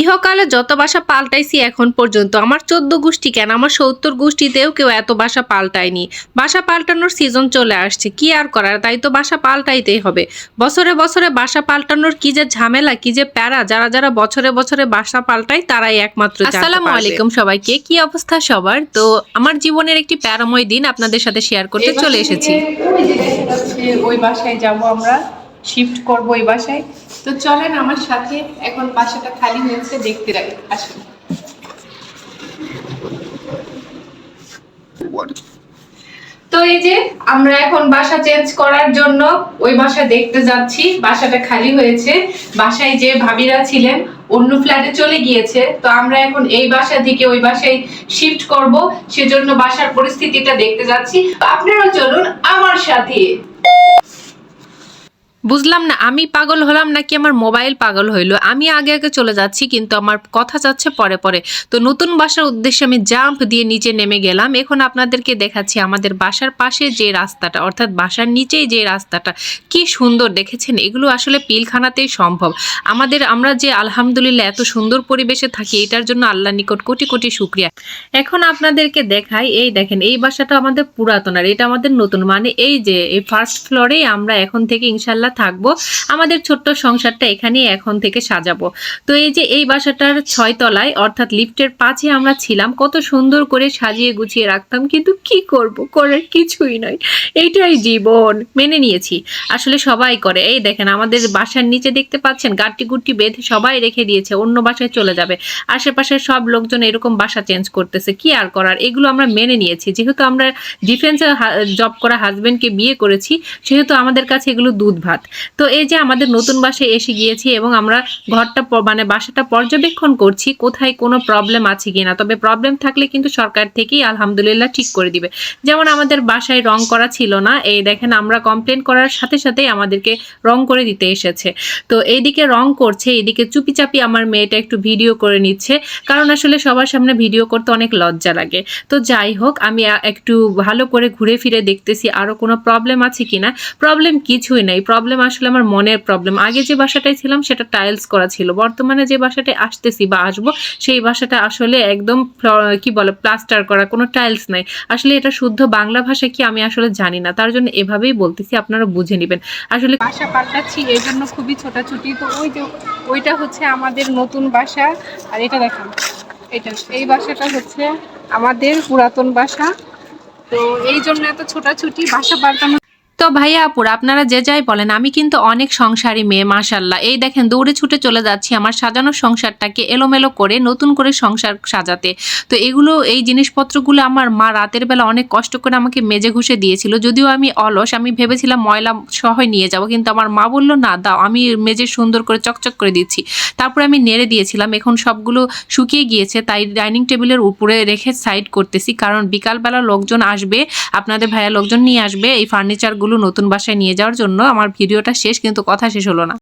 ইহকালে যত বাসা পাল্টাইছি এখন পর্যন্ত আমার চোদ্দ গোষ্ঠী কেন? আমার সত্তর গোষ্ঠীতেও কেউ এত বাসা পাল্টায়নি। বাসা পাল্টানোর সিজন চলে আসছে কি আর করার? তাই তো বাসা পাল্টাইতেই হবে। বছরে বছরে বাসা পাল্টানোর কি যে ঝামেলা কি যে প্যারা যারা যারা বছরে বছরে বাসা পাল্টায় তারাই একমাত্র আসসালামু আলাইকুম সবাইকে কি অবস্থা সবার? তো আমার জীবনের একটি প্যারাময় দিন আপনাদের সাথে শেয়ার করতে চলে এসেছি। ওই বাসায় যাব আমরা শিফট করব ওই বাসায়। তো চলেন আমার সাথে এখন বাসাটা খালি হয়েছে দেখতে রাখি আসুন। তো এই যে আমরা এখন বাসা চেঞ্জ করার জন্য ওই বাসা দেখতে যাচ্ছি বাসাটা খালি হয়েছে। বাসায় যে ভাবিরা ছিলেন অন্য ফ্ল্যাটে চলে গিয়েছে। তো আমরা এখন এই বাসা থেকে ওই বাসায় শিফট করব সেজন্য বাসার পরিস্থিতিটা দেখতে যাচ্ছি। তো আপনারা চলুন আমার সাথে। বুঝলাম না, আমি পাগল হলাম নাকি আমার মোবাইল পাগল হইল? আমি আগে আগে চলে যাচ্ছি, কিন্তু আমার কথা যাচ্ছে পরে পরে। তো নতুন বাসার উদ্দেশ্যে আমি জাম্প দিয়ে নিচে নেমে গেলাম। এখন আপনাদেরকে দেখাচ্ছি আমাদের বাসার পাশে যে রাস্তাটা, অর্থাৎ বাসার নিচেই যে রাস্তাটা। কি সুন্দর, দেখেছেন? এগুলো আসলে পিলখানাতেই সম্ভব। আমাদের, আমরা যে আলহামদুলিল্লাহ এত সুন্দর পরিবেশে থাকি, এটার জন্য আল্লাহ নিকট কোটি কোটি শুক্রিয়া। এখন আপনাদেরকে দেখাই, এই দেখেন, এই বাসাটা আমাদের পুরাতন, আর এটা আমাদের নতুন। মানে এই যে, এই ফার্স্ট ফ্লোরেই আমরা এখন থেকে ইনশাল্লাহ থাকব, আমাদের ছোট্ট সংসারটা এখানেই এখন থেকে সাজাবো। তো এই যে এই বাসাটার ছয় তলায়, অর্থাৎ লিফটের পাঁচে আমরা ছিলাম, কত সুন্দর করে সাজিয়ে গুছিয়ে রাখতাম, কিন্তু কি করব? করার কিছুই নয় এইটাই জীবন, মেনে নিয়েছি। আসলে সবাই করে। এই দেখেন, আমাদের বাসার নিচে দেখতে পাচ্ছেন গাট্টি গুট্টি বেঁধে সবাই রেখে দিয়েছে, অন্য বাসায় চলে যাবে। আশেপাশের সব লোকজন এরকম বাসা চেঞ্জ করতেছে, কি আর করার? এগুলো আমরা মেনে নিয়েছি। যেহেতু আমরা ডিফেন্সে জব করা হাজবেন্ডকে বিয়ে করেছি, সেহেতু আমাদের কাছে এগুলো দুধ ভাত। তো এই যে আমাদের নতুন বাসায় এসে গিয়েছি এবং আমরা ঘরটা মানে বাসাটা পর্যবেক্ষণ করছি, কোথায় কোনো প্রবলেম আছে কিনা। তবে প্রবলেম থাকলে কিন্তু সরকার থেকেই আলহামদুলিল্লাহ ঠিক করে দিবে। যেমন আমাদের বাসায় রং করা ছিল না, এই দেখেন আমরা কমপ্লেন করার সাথে সাথেই আমাদেরকে রং করে দিতে এসেছে। তো এইদিকে রং করছে, এইদিকে চুপিচাপি আমার মেয়েটা একটু ভিডিও করে নিচ্ছে, কারণ আসলে সবার সামনে ভিডিও করতে অনেক লজ্জা লাগে। তো যাই হোক, আমি একটু ভালো করে ঘুরে ফিরে দেখতেছি, আরও কোনো প্রবলেম আছে কিনা। প্রবলেম কিছুই নাই প্রবলেম আসলে আমার মনের প্রবলেম আগে যে বাসাটায় ছিলাম, সেটা টাইলস করা ছিল। বর্তমানে যে বাসাটায় আসতেছি বা আসব, সেই বাসাটা আসলে একদম কি বলে প্লাস্টার করা, কোনো টাইলস নাই। আসলে এটা শুদ্ধ বাংলা ভাষা কি আমি আসলে জানি না। তার জন্য এভাবেই বলতেছি, আপনারা বুঝে নেবেন। আসলে বাসা পাল্টাচ্ছি, এই জন্য খুবই ছোটাছুটি। তো ওই যে, ওইটা হচ্ছে আমাদের নতুন বাসা। আর এটা দেখেন। এটা, এই বাসাটা হচ্ছে আমাদের পুরাতন বাসা। তো এই জন্য এত ছোটাছুটি, বাসা পাল্টানো তো ভাইয়া আপুরা, আপনারা যে যাই বলেন, আমি কিন্তু অনেক সংসারী মেয়ে মাশাল্লাহ এই দেখেন, দৌড়ে ছুটে চলে যাচ্ছি আমার সাজানো সংসারটাকে এলোমেলো করে, নতুন করে সংসার সাজাতে। তো এগুলো, এই জিনিসপত্রগুলো আমার মা রাতের বেলা অনেক কষ্ট করে আমাকে মেজে ঘুষে দিয়েছিল। যদিও আমি অলস, আমি ভেবেছিলাম ময়লা সহ নিয়ে যাব, কিন্তু আমার মা বলল, না, দাও, আমি মেজে সুন্দর করে চকচক করে দিচ্ছি। তারপরে আমি নেড়ে দিয়েছিলাম, এখন সবগুলো শুকিয়ে গিয়েছে, তাই ডাইনিং টেবিলের উপরে রেখে সাইড করতেছি, কারণ বিকালবেলা লোকজন আসবে, আপনাদের ভাইয়া লোকজন নিয়ে আসবে, এই ফার্নিচারগুলো নতুন বাসায় নিয়ে যাওয়ার জন্য আমার ভিডিওটা শেষ কিন্তু কথা শেষ হলো না।